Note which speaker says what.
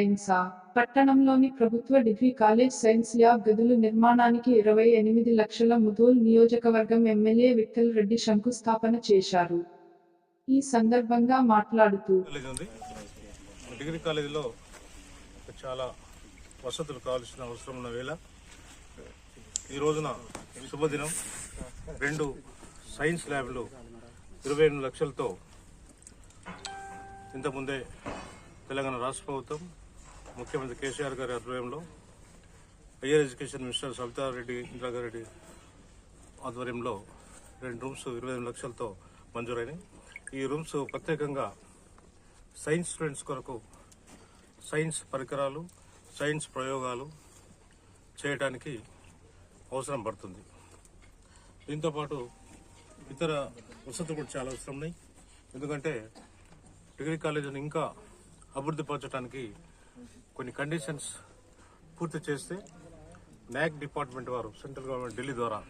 Speaker 1: సైన్సా పట్టణంలోని ప్రభుత్వ degree college science lab గదులు నిర్మాణానికి ఇరవై ఎనిమిది లక్షల ముదోల్ నియోజకవర్గం ఎమ్మెల్యే విఠల్ రెడ్డి శంకుస్థాపన చేశారు. ఈ సందర్భంగా మాట్లాడుతూ
Speaker 2: డిగ్రీ కాలేజీలో చాలా వసతులు కావాల్సిన అవసరం ఉన్న వేళ ఈ రోజున శుభదినం. రెండు సైన్స్ ల్యాబ్లు ఇరవై ఎనిమిది లక్షలతో ఇంతకుముందే తెలంగాణ రాష్ట్ర ప్రభుత్వం ముఖ్యమంత్రి కేసీఆర్ గారి ఆధ్వర్యంలో హయ్యర్ ఎడ్యుకేషన్ మినిస్టర్ సవితారెడ్డి ఇందిరాగారెడ్డి ఆధ్వర్యంలో రెండు రూమ్స్ ఇరవై ఎనిమిది లక్షలతో మంజూరైనాయి. ఈ రూమ్స్ ప్రత్యేకంగా సైన్స్ స్టూడెంట్స్ కొరకు సైన్స్ పరికరాలు సైన్స్ ప్రయోగాలు చేయడానికి అవసరం పడుతుంది. దీంతోపాటు ఇతర వసతులు కూడా చాలా అవసరం ఉన్నాయి. ఎందుకంటే డిగ్రీ కాలేజీని ఇంకా అభివృద్ధి పరచడానికి కొన్ని కండిషన్స్ పూర్తి చేస్తే నాక్ డిపార్ట్మెంట్ వారు సెంట్రల్ గవర్నమెంట్ ఢిల్లీ ద్వారా